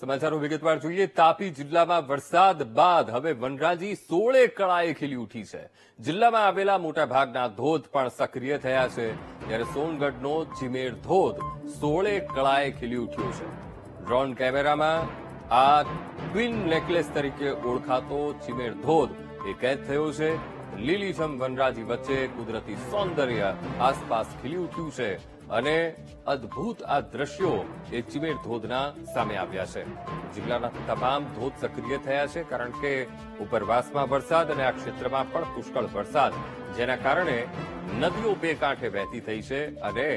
સમાચારો વિગતવાર જોઈએ. તાપી જિલ્લામાં વરસાદ બાદ હવે વનરાજી સોળે કળાએ ખીલી ઉઠી છે. જિલ્લામાં આવેલા મોટાભાગના ધોધ પણ સક્રિય થયા છે. જ્યારે સોનગઢનો ચીમેર ધોધ સોળે કળાએ ખીલી ઉઠ્યો છે. ડ્રોન કેમેરામાં આ ટ્વિન નેકલેસ તરીકે ઓળખાતો ચીમેર ધોધ એ કેદ થયો છે. લીલીછમ વનરાજી વચ્ચે કુદરતી સૌંદર્ય આસપાસ ખીલી ઉઠ્યું છે અને અદ્ભુત આ દ્રશ્યો એ ચિમેર ધોધના સામે આવ્યા છે. જિલ્લાના તમામ ધોધ સક્રિય થયા છે કારણ કે ઉપરવાસમાં વરસાદ અને આ ક્ષેત્રમાં પણ પુષ્કળ વરસાદ, જેના કારણે નદીઓ બે કાંઠે વહેતી થઈ છે અને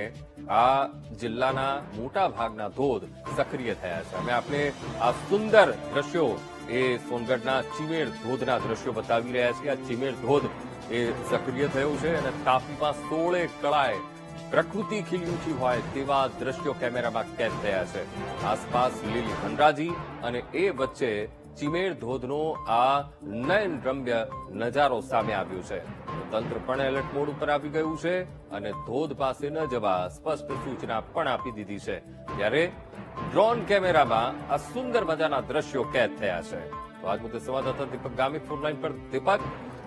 આ જિલ્લાના મોટા ભાગના ધોધ સક્રિય થયા છે. અમે આપણે આ સુંદર દ્રશ્યો એ સોનગઢના ચીમેર ધોધના દ્રશ્યો બતાવી રહ્યા છે. આ ચીમેર ધોધ એ સક્રિય થયો છે અને તાપીમાં સોળે કળાએ પ્રકૃતિ ખીલી ઉઠી હોય તેવા દ્રશ્યો કેમેરામાં કેદ થયા છે. આસપાસ લીલી વનરાજી અને એ વચ્ચે ચીમેર ધોધનો આ નયન રમ્ય નજારો સામે આવ્યો છે. તંત્ર પણ એલર્ટ મોડ ઉપર આવી ગયું છે અને ધોધ પાસે ન જવા સ્પષ્ટ સૂચના પણ આપી દીધી છે. ત્યારે ડ્રોન કેમેરામાં આ સુંદર મજાના દ્રશ્યો કેદ થયા છે. તો આજ મુદ્દે સંવાદદાતા દીપક ગામિત ફોનલાઈન પર. દીપક,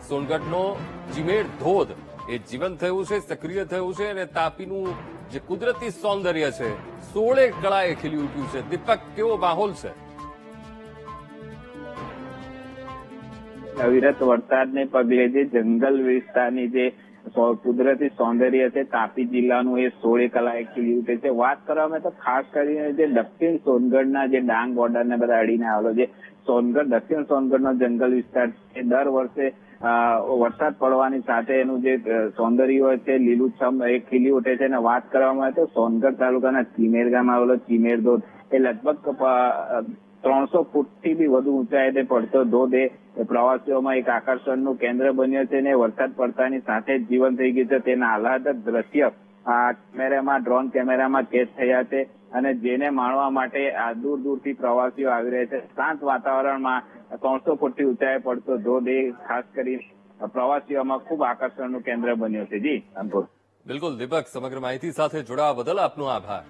સોનગઢનો જીમેર ધોધ એ જીવંત થયું છે, સક્રિય થયું છે અને તાપીનું જે કુદરતી સૌંદર્ય છે સોળે કળાએ ખીલી ઉઠ્યું છે. દીપક, કેવો માહોલ છે? અવિરત વરસાદને પગલે જે જંગલ વિસ્તારની જે કુદરતી સૌંદર્ય છે, તાપી જિલ્લાનું એ સોળે કલા ખીલી ઉઠે છે. વાત કરવામાં તો ખાસ કરીને જે દક્ષિણ સોનગઢના જે ડાંગ બોર્ડરને બધા અડીને આવેલો છે. સોનગઢ, દક્ષિણ સોનગઢનો જંગલ વિસ્તાર છે. દર વર્ષે વરસાદ પડવાની સાથે એનું જે સૌંદર્ય છે, લીલુંછમ એ ખીલી ઉઠે છે. અને વાત કરવામાં આવે તો સોનગઢ તાલુકાના ચીમેર ગામ આવેલો, ચીમેર ધોધ એ લગભગ ત્રણસો ફૂટથી બી વધુ ઊંચાઈ પડતો ધોધ એ પ્રવાસીઓમાં એક આકર્ષણનું કેન્દ્ર બન્યો છે અને વરસાદ પડતાની સાથે જ જીવન થઈ ગયું છે. તેના આહલાદક દ્રશ્ય આ કેમેરામાં, ડ્રોન કેમેરામાં કેદ થયા છે અને જેને માણવા માટે આ દૂર દૂરથી પ્રવાસીઓ આવી રહ્યા છે. શાંત વાતાવરણમાં ત્રણસો ફૂટથી ઊંચાઈ પડતો ધોધ એ ખાસ કરી પ્રવાસીઓમાં ખૂબ આકર્ષણનું કેન્દ્ર બન્યો છે. જી અંકુર બિલકુલ, દીપક, સમગ્ર માહિતી સાથે જોડાવા બદલ આપનો આભાર.